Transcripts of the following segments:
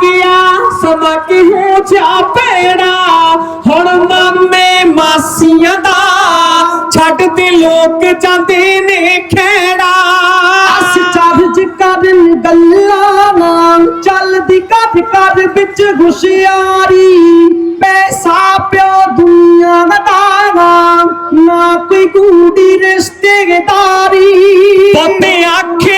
ਗਿਆ ਸਮਾਂ ਕਿਹੋ ਜਿਹਾ ਪੈਣਾ ਹੁਣ ਮਾਮੇ ਮਾਸੀਆਂ ਦਾ ਛੱਡਦੇ ਲੋਕ ਜਾਂਦੇ ਨੇ ਖੇੜਾ। ਅਸ ਚਾਰਜ ਕਰਨ ਗੱਲਾਂ ਵਾਂਗ ਚੱਲਦੀ ਕੱਢ ਕੱਢ ਵਿੱਚ ਹੁਸ਼ਿਆਰੀ। ਪੈਸਾ ਪਿਓ ਦੁਨੀਆ ਦਾ ਨਾ ਕੋਈ ਗੂੜੀ ਰਿਸ਼ਤੇਦਾਰੀ। ਪੋਤੇ ਆਖੇ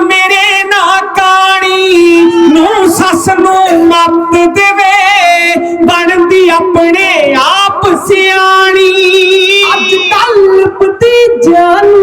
ਮੇਰੇ ਨਾ ਕਾਣੀ ਨੂੰ ਸੱਸ ਨੂੰ ਮੱਤ ਦੇਵੇ, ਬਣਦੀ ਆਪਣੇ ਆਪ ਸਿਆਣੀ। ਅੱਜ ਕੱਲ ਭਤੀਜਿਆਂ ਜਾਨ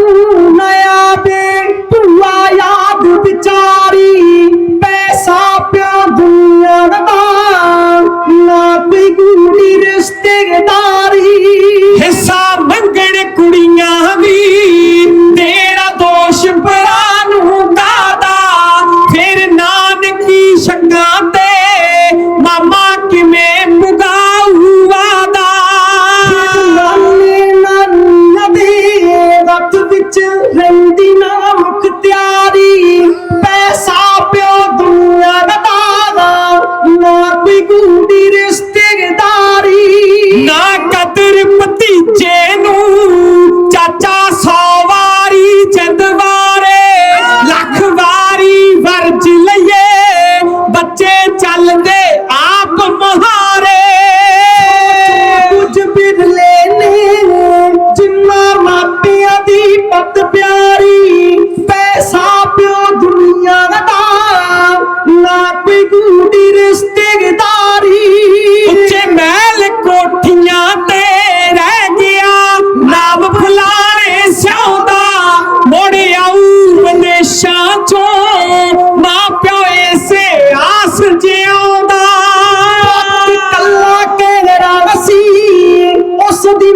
ਰਹਿੰਦੀ ਮੁਖਤਿਆਰੀ।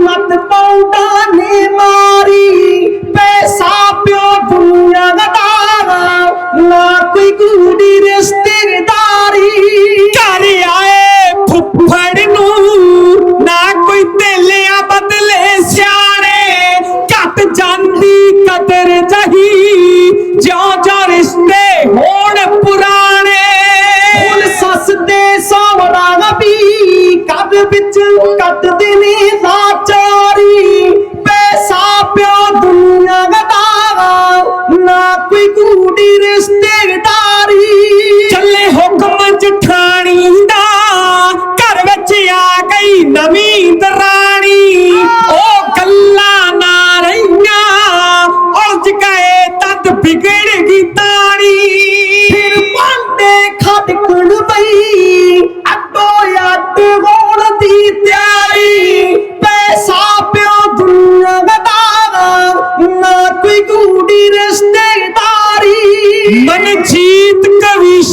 ਮਤ ਪੌਂਦਾ ਨੇ ਮਾਰੀ। ਪੈਸਾ ਪਿਓ ਦੁਨੀਆ ਦਾ ਨਾ ਕੋਈ ਗੂੜੀ ਰਿਸ਼ਤੇਦਾਰੀ। ਘਰ ਆਏ ਫੁੱਫੜ ਨੂੰ। ਨਾ ਕੋਈ ਤੇਲਿਆਂ ਬਦਲੇ ਸਿਆਣੇ। ਘਟ ਜਾਂਦੀ ਕਦਰ ਜਹੀ। ਜਿਉਂ ਜਿਉਂ ਰਿਸ਼ਤੇ ਹੋਣ ਪੁਰਾਣੇ। ਹੁਣ ਸੱਸ ਦੇ ਸਾਵਰਾ ਵੀ। ਕਦ ਵਿੱਚ ਕੱਟਦੇ ਨੇ ਲਾਚਾਰੀ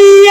Maria.